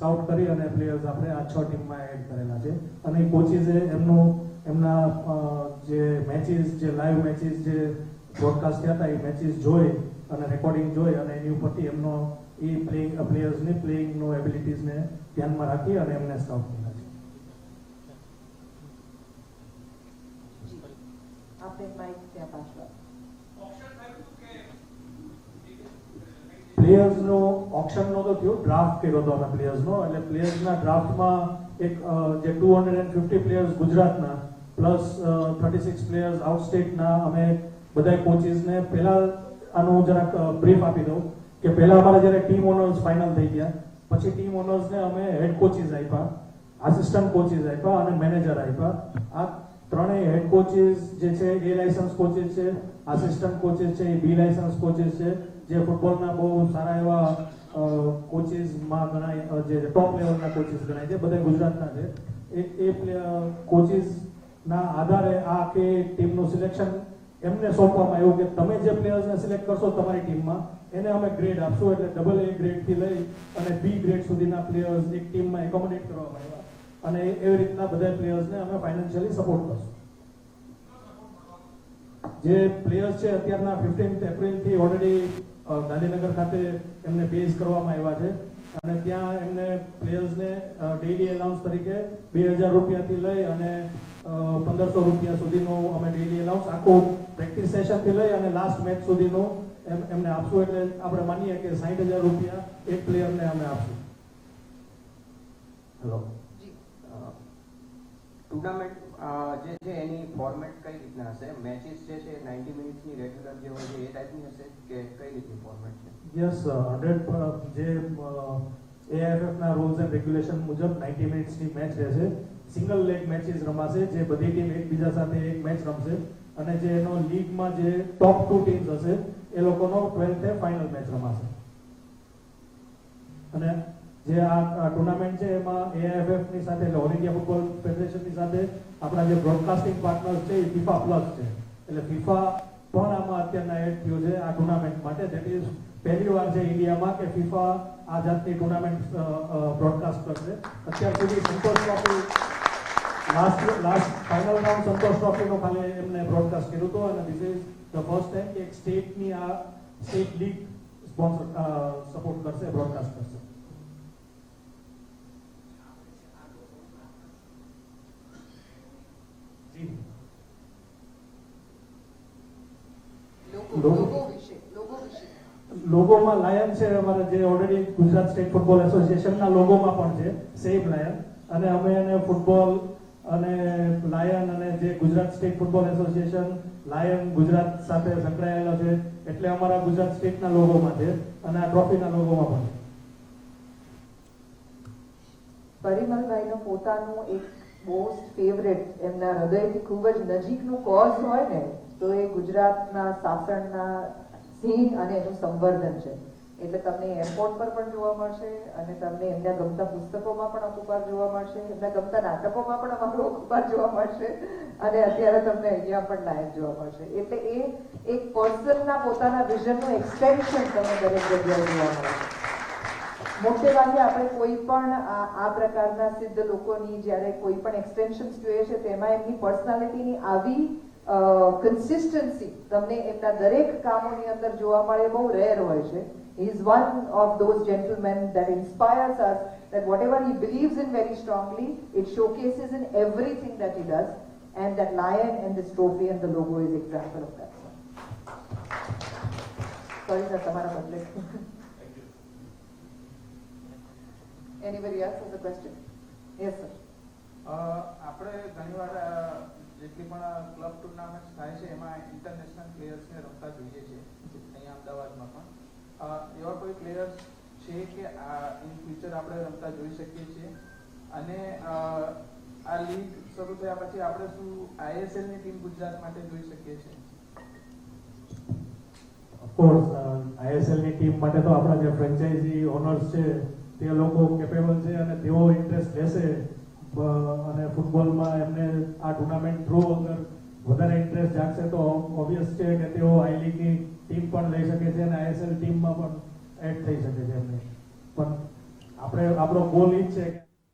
Scout કરી અને players આપણે આ છ ટીમમાં એડ કરેલા છે. અને કોચિસે એમનું એમના જે મેચીસ જે લાઈવ મેચીસ જે બ્રોડકાસ્ટ થયા હતા એ મેચીસ જોઈ અને રેકોર્ડિંગ જોઈ અને એની ઉપરથી એમનો એ પ્લેઇંગ પ્લેયર્સની પ્લેઇંગનો એબિલિટીઝને ધ્યાનમાં રાખી અને એમને સ્કાઉટ કર્યા છે. આપને માઇક ત્યાં પાછળ. પ્લેયર્સનો ઓપ્શનનો તો થયો ડ્રાફ્ટ કર્યો હતો અમે પ્લેયર્સનો એટલે પ્લેયર્સના ડ્રાફ્ટમાં એક જે two hundred and fifty players ગુજરાતના plus thirty six players out સ્ટેટના અમે બધા કોચિસને પહેલા આનું જરાક બ્રીફ આપી દઉં કે પહેલા અમારા જ્યારે ટીમ ઓનર્સ ફાઇનલ થઈ ગયા, પછી ટીમ ઓનર્સને અમે હેડ કોચિસ આપ્યા આસિસ્ટન્ટ કોચિસ આપ્યા અને મેનેજર આપ્યા. આ ત્રણેય હેડ કોચિસ જે છે એ લાયસન્સ કોચિસ છે આસિસ્ટન્ટ કોચિસ છે એ બી લાયસન્સ કોચિસ છે જે ફૂટબોલના બહુ સારા એવા કોચિસમાં ગણાય જે ટોપ લેવલના કોચિસ ગણાય છે, બધા ગુજરાતના છે. એ એ કોચિસના આધારે આ કે ટીમનું સિલેક્શન એમને સોંપવામાં આવ્યું કે તમે જે પ્લેયર્સને સિલેક્ટ કરશો તમારી ટીમમાં એને અમે ગ્રેડ આપશું, એટલે ડબલ એ ગ્રેડથી લઈ અને બી ગ્રેડ સુધીના પ્લેયર્સ એક ટીમમાં એકોમોડેટ કરવામાં આવ્યા. અને એવી રીતના બધા પ્લેયર્સને અમે ફાઇનાન્શિયલી સપોર્ટ કરશું. જે પ્લેયર્સ છે અત્યારના ફિફ્ટીન્થ એપ્રિલથી ઓલરેડી ગાંધીનગર ખાતે એમને બેઝ કરવામાં આવ્યા છે. અને ત્યાં એમને પ્લેયર્સને ડેઇલી એલાઉન્સ તરીકે બે હજાર રૂપિયાથી લઈ અને પંદરસો રૂપિયા સુધીનું અમે ડેઇલી એલાઉન્સ આખું પ્રેક્ટિસ સેશનથી લઈ અને લાસ્ટ મેચ સુધીનું એમ એમને આપશું. એટલે આપણે માનીએ કે સાઠ હજાર રૂપિયા એક પ્લેયરને અમે આપશું. હેલો જી. ટુર્નામેન્ટ જે છે એની ફોર્મેટ કઈ રીતના હશે? મેચિસ જે છે 90 મિનિટ્સની રેગ્યુલર જે હોય છે, એ ટાઈપની હશે કે કઈ રીતની ફોર્મેટ છે? યસ હંડ્રેડ જે એઆઈએફએફ ના રૂલ્સ એન્ડ રેગ્યુલેશન મુજબ 90 મિનિટ્સની મેચ રહેશે. સિંગલ લેગ મેચીસ રમાશે, જે બધી ટીમ એકબીજા સાથે એક મેચ રમશે. અને જે એનો લીગમાં જે ટોપ ટુ ટીમ્સ હશે, એ લોકોનો ટ્વેલ્થે ફાઇનલ મેચ રમાશે. અને જે આ ટુર્નામેન્ટ છે, એમાં એઆઈએફએફની સાથે એટલે ઓલ ઇન્ડિયા ફૂટબોલ ફેડરેશનની સાથે આપણા જે બ્રોડકાસ્ટિંગ પાર્ટનર્સ છે, એ ફીફા પ્લસ છે. એટલે ફીફા પણ આમાં અત્યારના એડ થયું છે આ ટુર્નામેન્ટ માટે. દેટ ઇઝ પહેલી વાર છે ઇન્ડિયામાં કે ફીફા આ જાતની ટુર્નામેન્ટ બ્રોડકાસ્ટ કરશે. અત્યાર સુધી Santosh trophy last last final round Santosh ટ્રોફીનો ખાલી એમને બ્રોડકાસ્ટ કર્યું હતું. અને this is the first time કે એક સ્ટેટની આ સ્ટેટ લીગ સ્પોન્સર સપોર્ટ કરશે બ્રોડકાસ્ટ કરશે જી લોગો લોગો. લોગો વિશે લોગો વિશે લોગોમાં લાયન છે અમારે જે ઓલરેડી ગુજરાત સ્ટેટ ફૂટબોલ એસોસિએશનના લોગોમાં પણ છે સેમ લાયન. અને અમે એને ફૂટબોલ અને લાયન અને જે Gujarat state football association lion Gujarat સાથે સંકળાયેલા છે એટલે અમારા ગુજરાત સ્ટેટના લોગોમાં છે અને આ ટ્રોફીના લોગોમાં પણ છે. પરિમલભાઈનો પોતાનું એક મોસ્ટ ફેવરેટ એમના હૃદયથી ખૂબ જ નજીકનું કોઝ હોય ને તો એ ગુજરાતના શાસનના સિંહ અને એનું સંવર્ધન છે. એટલે તમને એરપોર્ટ પર પણ જોવા મળશે અને તમને એમના ગમતા પુસ્તકોમાં પણ અમુક જોવા મળશે, એમના ગમતા નાટકોમાં પણ અમારું અમુક જોવા મળશે અને અત્યારે તમને અહીંયા પણ લાયક જોવા મળશે. એટલે એ એક પર્સનના પોતાના વિઝનનું એક્સટેન્શન તમને દરેક જગ્યાએ જોવા મળશે મોટે ભાગે આપણે કોઈ પણ આ આ પ્રકારના સિદ્ધ લોકોની જ્યારે કોઈ પણ એક્સટેન્શન્સ જોઈએ છે, તેમાં એમની પર્સનાલિટીની આવી કન્સિસ્ટન્સી તમને એમના દરેક કામોની અંદર જોવા મળે એ બહુ રેર હોય છે he is one of those gentlemen that inspires us that whatever he believes in very strongly it showcases in everything that he does and that lion and this trophy and the logo is example of that sorry sir તમારા બદલે Anybody else has a question? Yes, sir. અ, આપણે ઘણીવાર અ, જેટલી પણ club tournament થાય છે, એમાં international પ્લેયર્સને રમતા જોઈએ છે અહીંયા અમદાવાદમાં પણ. એવા કોઈ પ્લેયર્સ છે કે આ ઇન ફ્યુચર આપણે રમતા જોઈ શકીએ છીએ? અને આ લીગ શરૂ થયા પછી આપણે શું આઈએસએલની ટીમ ગુજરાત માટે જોઈ શકીએ છીએ? ઓફકોર્સ આઈએસએલની ટીમ માટે તો આપણા જે ફ્રેન્ચાઇઝી ઓનર્સ છે, તે લોકો કેપેબલ છે અને તેઓ ઇન્ટરેસ્ટ લેશે. અને ફૂટબોલમાં એમને આ ટુર્નામેન્ટ થ્રુ અગર વધારે ઇન્ટરેસ્ટ જાગશે તો ઓબ્વિયસ છે કે તેઓ આઈ લીગની ટીમ પણ લઈ શકે છે અને આઈએસએલ ટીમમાં પણ એડ થઈ શકે છે એમને. પણ આપણે, આપણો ગોલ ઈ જ છે કે